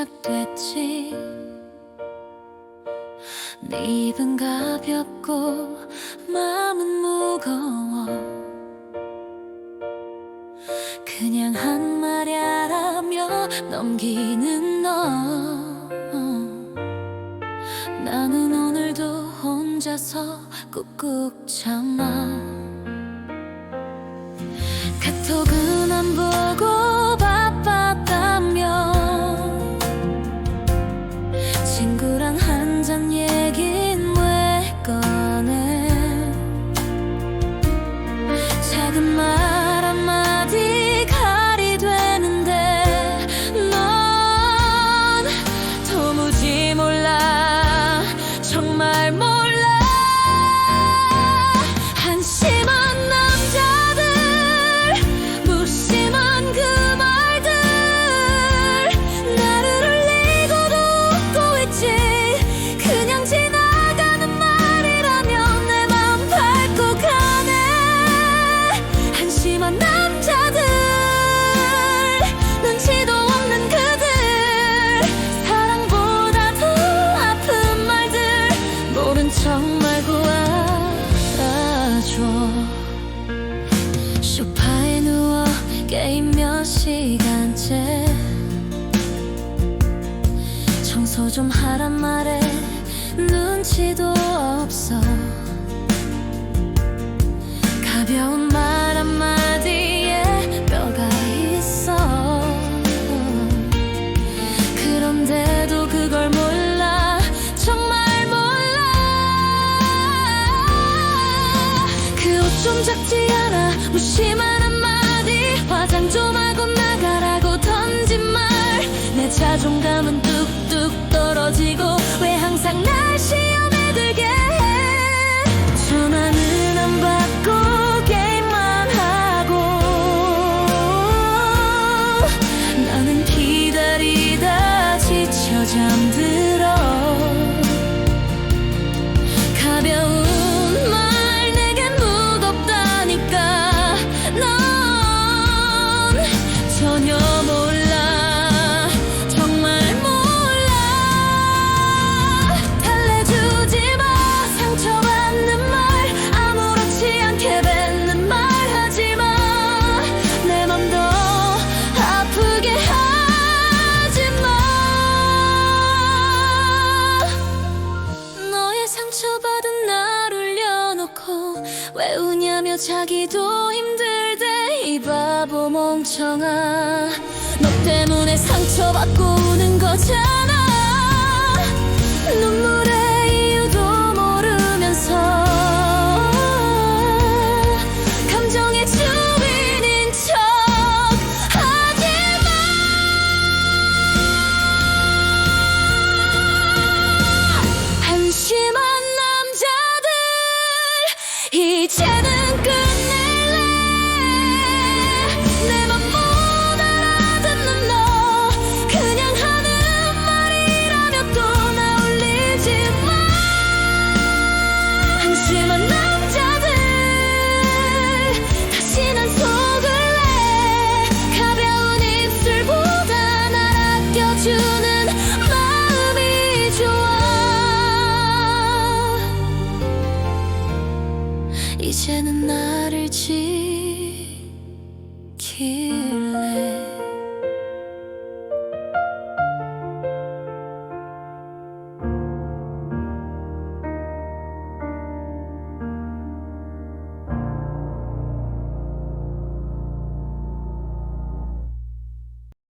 시작됐지. 네 입은 가볍고 마음은 무거워. 그냥 한 말야라며 넘기는 너. 나는 오늘도 혼자서 꾹꾹 참아. 카톡은 게임 몇 시간째? 청소 좀 하란 말에 눈치도 없어. 가벼운 말 한마디에 뼈가 있어. 그런데도 그걸 몰라. 정말 몰라. 그 옷 좀 작지 않아? 무심한 한마디 화장 좀 하고 나가라고 던진 말. 내 자존감은 뚝뚝 떨어지고 왜 항상 날 시험에 들게 해. 전화는 안 받고 게임만 하고. 나는 기다리다 지쳐 잠들 상처받은 날 울려놓고 왜 우냐며 자기도 힘들대 이 바보 멍청아. 너 때문에 상처받고 우는 거잖아 이제는 나를 지킬